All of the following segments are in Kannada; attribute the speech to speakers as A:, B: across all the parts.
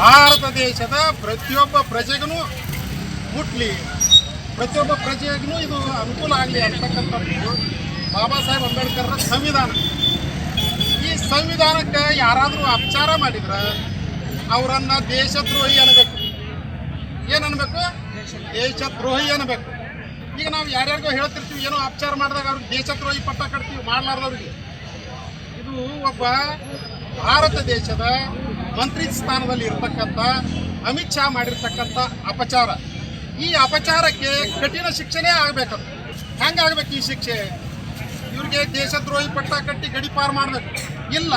A: ಭಾರತ ದೇಶದ ಪ್ರತಿಯೊಬ್ಬ ಪ್ರಜೆಗೂ ಮುಟ್ಲಿ. ಪ್ರತಿಯೊಬ್ಬ ಪ್ರಜೆಗೂ ಇದು ಅನುಕೂಲ ಆಗಲಿ ಅಂತಕ್ಕಂಥದ್ದು ಬಾಬಾ ಸಾಹೇಬ್ ಅಂಬೇಡ್ಕರ್ ಸಂವಿಧಾನ. ಈ ಸಂವಿಧಾನಕ್ಕೆ ಯಾರಾದರೂ ಅಪಚಾರ ಮಾಡಿದ್ರೆ ಅವರನ್ನು ದೇಶದ್ರೋಹಿ ಅನ್ನಬೇಕು. ಏನು ದೇಶದ್ರೋಹಿ ಅನ್ನಬೇಕು. ಈಗ ನಾವು ಯಾರ್ಯಾರಿಗೋ ಹೇಳ್ತಿರ್ತೀವಿ, ಏನೋ ಅಪಚಾರ ಮಾಡಿದಾಗ ಅವ್ರಿಗೆ ದೇಶದ್ರೋಹಿ ಪಟ್ಟ ಕಟ್ತೀವಿ, ಮಾಡಲಾರ್ದವ್ರಿಗೆ. ಒಬ್ಬ ಭಾರತ ದೇಶದ ಮಂತ್ರಿ ಸ್ಥಾನದಲ್ಲಿ ಇರತಕ್ಕಂಥ ಅಮಿತ್ ಶಾ ಮಾಡಿರ್ತಕ್ಕಂಥ ಅಪಚಾರ. ಈ ಅಪಚಾರಕ್ಕೆ ಕಠಿಣ ಶಿಕ್ಷೆನೇ ಆಗಬೇಕು. ಹೆಂಗೆ ಆಗ್ಬೇಕು ಈ ಶಿಕ್ಷೆ? ಇವ್ರಿಗೆ ದೇಶದ್ರೋಹಿ ಪಟ್ಟ ಕಟ್ಟಿ ಗಡಿಪಾರು ಮಾಡಬೇಕು. ಇಲ್ಲ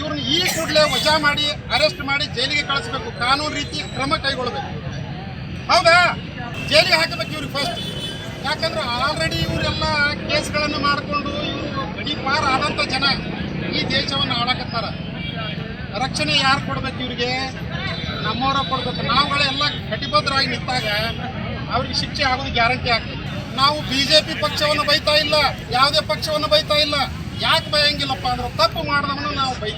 A: ಇವ್ರನ್ನ ಈ ಕೂಡಲೇ ವಜಾ ಮಾಡಿ, ಅರೆಸ್ಟ್ ಮಾಡಿ ಜೈಲಿಗೆ ಕಳಿಸ್ಬೇಕು. ಕಾನೂನು ರೀತಿ ಕ್ರಮ ಕೈಗೊಳ್ಬೇಕು. ಹೌದಾ? ಜೈಲಿಗೆ ಹಾಕಬೇಕು ಇವ್ರಿಗೆ ಫಸ್ಟ್ ಯಾಕಂದ್ರೆ ಆಲ್ರೆಡಿ ಇವರೆಲ್ಲ ಕೇಸ್ಗಳನ್ನು ಮಾಡಿಕೊಂಡು ಇವರು ಗಡಿಪಾರು ಆದಂಥ ಜನ. ಈ ದೇಶವನ್ನು ಆಡಕತ್ತಾರ ರಕ್ಷಣೆ ಯಾರು ಕೊಡ್ಬೇಕು ಇವ್ರಿಗೆ? ನಮ್ಮವರ ಕೊಡ್ಬೇಕು. ನಾವುಗಳೆಲ್ಲ ಕಟಿಬದ್ಧರಾಗಿ ನಿಂತಾಗ ಅವ್ರಿಗೆ ಶಿಕ್ಷೆ ಆಗೋದು ಗ್ಯಾರಂಟಿ ಆಗ್ತದೆ. ನಾವು ಬಿ ಜೆ ಪಿ ಪಕ್ಷವನ್ನು ಬೈತಾ ಇಲ್ಲ, ಯಾವುದೇ ಪಕ್ಷವನ್ನು ಬೈತಾ ಇಲ್ಲ. ಯಾಕೆ ಬಯಂಗಿಲ್ಲಪ್ಪ ಅಂದ್ರೆ ತಪ್ಪು ಮಾಡಿದವನು ನಾವು ಬೈ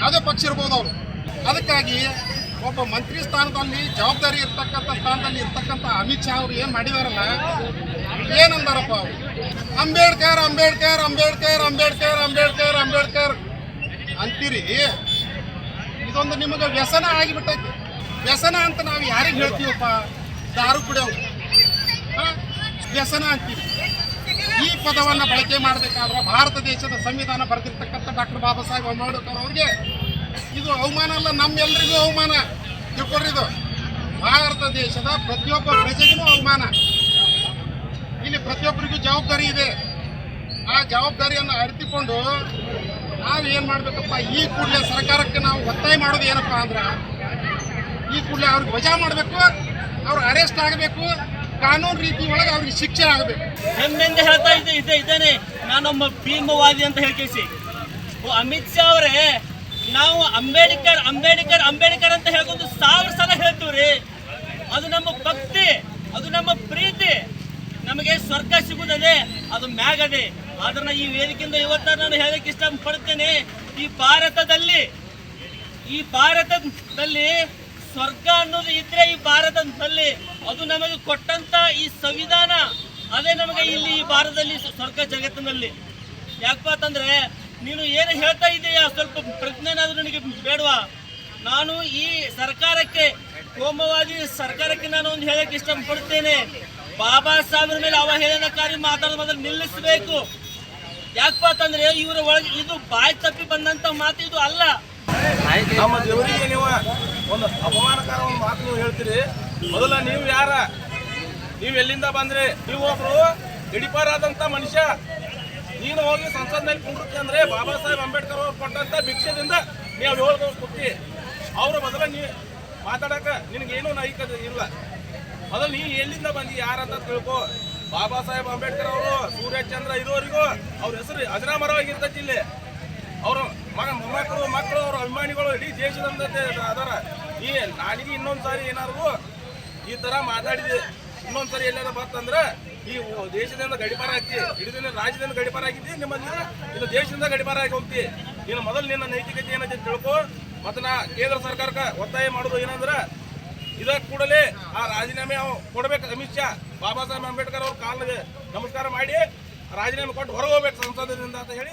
A: ಯಾವುದೇ ಪಕ್ಷ ಇರ್ಬೋದು ಅವರು. ಅದಕ್ಕಾಗಿ ಒಬ್ಬ ಮಂತ್ರಿ ಸ್ಥಾನದಲ್ಲಿ ಜವಾಬ್ದಾರಿ ಇರ್ತಕ್ಕಂಥ ಸ್ಥಾನದಲ್ಲಿ ಇರ್ತಕ್ಕಂಥ ಅಮಿತ್ ಶಾ ಅವರು ಏನು ಮಾಡಿದಾರಲ್ಲ, ಏನಂದಾರಪ್ಪ ಅವರು? ಅಂಬೇಡ್ಕರ್ ಅಂಬೇಡ್ಕರ್ ಅಂಬೇಡ್ಕರ್ ಅಂಬೇಡ್ಕರ್ ಅಂಬೇಡ್ಕರ್ ಅಂಬೇಡ್ಕರ್ ಅಂತೀರಿ? ಇದೊಂದು ನಿಮಗೆ ವ್ಯಸನ ಆಗಿಬಿಟ್ಟೈತಿ. ವ್ಯಸನ ಅಂತ ನಾವು ಯಾರಿಗೆ ಹೇಳ್ತೀವಪ್ಪ? ದಾರು ಕುಡಿಯೋರು. ಹಾ? ವ್ಯಸನ ಅಂತೀವಿ ಈ ಪದವನ್ನು ಬಳಕೆ ಮಾಡಬೇಕಾದ್ರೆ ಭಾರತ ದೇಶದ ಸಂವಿಧಾನ ಬರೆದಿರ್ತಕ್ಕಂಥ ಡಾಕ್ಟರ್ ಬಾಬಾ ಸಾಹೇಬ್ ಅಂಬೇಡ್ಕರ್ ಅವ್ರಿಗೆ ಇದು ಅವಮಾನ ಅಲ್ಲ ನಮ್ಮೆಲ್ಲರಿಗೂ ಅವಮಾನ. ತಿಳ್ಕೊಡ್ರಿದು ಭಾರತ ದೇಶದ ಪ್ರತಿಯೊಬ್ಬ ಪ್ರಜೆಗೂ ಅವಮಾನ. ಇಲ್ಲಿ ಪ್ರತಿಯೊಬ್ಬರಿಗೂ ಜವಾಬ್ದಾರಿ ಇದೆ. ಆ ಜವಾಬ್ದಾರಿಯನ್ನು ಅರಿತುಕೊಂಡು ನಾವು ಏನು ಮಾಡಬೇಕಪ್ಪ? ಈ ಕೂಡಲೇ ಸರ್ಕಾರಕ್ಕೆ ನಾವು ಒತ್ತಾಯ ಮಾಡೋದು ಏನಪ್ಪ ಅಂದ್ರೆ, ಈ ಕೂಡಲೇ ಅವ್ರಿಗೆ ವಜಾ ಮಾಡಬೇಕು, ಅವ್ರು ಅರೆಸ್ಟ್ ಆಗಬೇಕು, ಕಾನೂನು ರೀತಿ ಒಳಗೆ ಅವ್ರಿಗೆ ಶಿಕ್ಷೆ ಆಗಬೇಕು.
B: ಹೆಮ್ಮೆಂದ ಹೇಳ್ತಾ ಇದ್ದೆ, ಇದ್ದೇ, ಇದ್ದೇನೆ. ನಾನೊಬ್ಬ ಭೀಮವಾದಿ ಅಂತ ಹೇಳ್ಕೇಸಿ. ಅಮಿತ್ ಶಾ ಅವರೇ ನಾವು ಅಂಬೇಡ್ಕರ್ ಅಂಬೇಡ್ಕರ್ ಅಂಬೇಡ್ಕರ್ ಅಂತ ಹೇಳ್ಕೊಂಡು ಸಾವಿರ ಸಲ ಹೇಳ್ತೀವ್ರಿ. ಅದು ನಮ್ಮ ಭಕ್ತಿ, ಅದು ನಮ್ಮ ಪ್ರೀತಿ. ನಮಗೆ ಸ್ವರ್ಗ ಸಿಗುತ್ತದೆ, ಅದು ಮ್ಯಾಗದೆ. ಅದನ್ನ ಈ ವೇದಿಕೆಯಿಂದ ಇವತ್ತ ನಾನು ಹೇಳಕ್ಕೆ ಇಷ್ಟಪಡ್ತೇನೆ, ಈ ಭಾರತದಲ್ಲಿ ಈ ಭಾರತದಲ್ಲಿ ಸ್ವರ್ಗ ಅನ್ನೋದು ಇದ್ರೆ ಈ ಭಾರತದಲ್ಲಿ ಅದು ನಮಗೆ ಕೊಟ್ಟಂತ ಈ ಸಂವಿಧಾನ. ಅದೇ ನಮಗೆ ಇಲ್ಲಿ ಈ ಭಾರತದಲ್ಲಿ ಸ್ವರ್ಗ ಜಗತ್ತಿನಲ್ಲಿ. ಯಾಕಪ್ಪ ಅಂತಂದ್ರೆ ನೀನು ಏನು ಹೇಳ್ತಾ ಇದೆಯಾ? ಸ್ವಲ್ಪ ಪ್ರಜ್ಞೆನಾದ್ರೂ ನನಗೆ ಬೇಡವಾ? ನಾನು ಈ ಸರ್ಕಾರಕ್ಕೆ, ಕೋಮವಾದಿ ಸರ್ಕಾರಕ್ಕೆ ನಾನು ಒಂದು ಹೇಳಕ್ಕೆ ಇಷ್ಟಪಡ್ತೇನೆ. ಬಾಬಾ ಸಾಹೇಬ್ರ ಮೇಲೆ ಅವಹೇಳನಕಾರಿ ಮಾತಾಡೋದು ನಿಲ್ಲಿಸಬೇಕು. ಯಾಕಪ್ಪ ಅಂತಂದ್ರೆ ಇವರ ಒಳಗೆ ಇದು ಬಾಯಿ ತಪ್ಪಿ ಬಂದಂತ ಮಾತು ಇದು ಅಲ್ಲ.
C: ನಮ್ಮ ದೇವರಿಗೆ ನೀವು ಒಂದು ಅಪಮಾನಕರ ಒಂದು ಮಾತು ಹೇಳ್ತೀರಿ. ಮೊದಲ ನೀವು ಯಾರ? ನೀವು ಎಲ್ಲಿಂದ ಬಂದ್ರಿ? ನೀವು ಒಬ್ರು ಗಡಿಪಾರಾದಂತ ಮನುಷ್ಯ. ನೀನು ಹೋಗಿ ಸಂಸತ್ನಲ್ಲಿ ಕುಂಡ್ರಿ ಅಂದ್ರೆ ಬಾಬಾ ಸಾಹೇಬ್ ಅಂಬೇಡ್ಕರ್ ಅವ್ರು ಕೊಟ್ಟಂತ ಭಿಕ್ಷದಿಂದ ನೀವು ಏಳು ಕೊಟ್ಟಿ ಅವ್ರ ಮೊದಲ ನೀ ಮಾತಾಡಕ ನಿನಗೇನು ನೈಕ ಇಲ್ಲ. ಮೊದಲು ನೀ ಎಲ್ಲಿಂದ ಬಂದಿ ಯಾರಂತ ತಿಳ್ಕೊ. ಬಾಬಾ ಸಾಹೇಬ್ ಅಂಬೇಡ್ಕರ್ ಅವರು, ಸೂರ್ಯಚಂದ್ರ ಇರೋರಿಗೂ ಅವ್ರ ಹೆಸರು ಅಜರಾಮರವಾಗಿರ್ತೈತಿ ಇಲ್ಲಿ. ಅವರು ಮಗ ಮೊಮ್ಮಕ್ಕಳು, ಮಕ್ಕಳು, ಅವ್ರ ಅಭಿಮಾನಿಗಳು ಇಡೀ ದೇಶದಂತ ಅದಾರ. ಈ ನಾನಿಗೆ ಇನ್ನೊಂದು ಸಾರಿ ಏನಾದ್ರು ಈ ತರ ಮಾತಾಡಿದೆ. ಇನ್ನೊಂದು ಸಾರಿ ಎಲ್ಲಾರ ಬಂತಂದ್ರೆ ಈ ದೇಶದಿಂದ ಗಡಿಪಾರ ಆಗ್ತಿ ಇಡೀ ರಾಜ್ಯದಿಂದ ಗಡಿಪಾರ ಆಗಿದ್ದಿ ನಿಮ್ಮ ಇದು ದೇಶದಿಂದ ಗಡಿಪಾರ ಆಗಿ ಹೋಗ್ತಿ ನೀನು ಮೊದಲು ನಿನ್ನ ನೈತಿಕತೆ ಏನಂತ ತಿಳ್ಕೊ, ಮತ್ತ ಕೇಂದ್ರ ಸರ್ಕಾರಕ್ಕೆ ಒತ್ತಾಯ ಮಾಡೋದು ಏನಂದ್ರೆ, ಇದ ಕೂಡಲೇ ಆ ರಾಜೀನಾಮೆ ಅವ್ ಕೊಡ್ಬೇಕು ಅಮಿತ್ ಶಾ, ಬಾಬಾ ಸಾಹೇಬ್ ಅಂಬೇಡ್ಕರ್ ಅವ್ರ ಕಾಲಿಗೆ ನಮಸ್ಕಾರ ಮಾಡಿ, ರಾಜೀನಾಮೆ ಕೊಟ್ಟು ಹೊರಗೆ ಹೋಗ್ಬೇಕು ಸಂಸದದಿಂದ ಅಂತ ಹೇಳಿ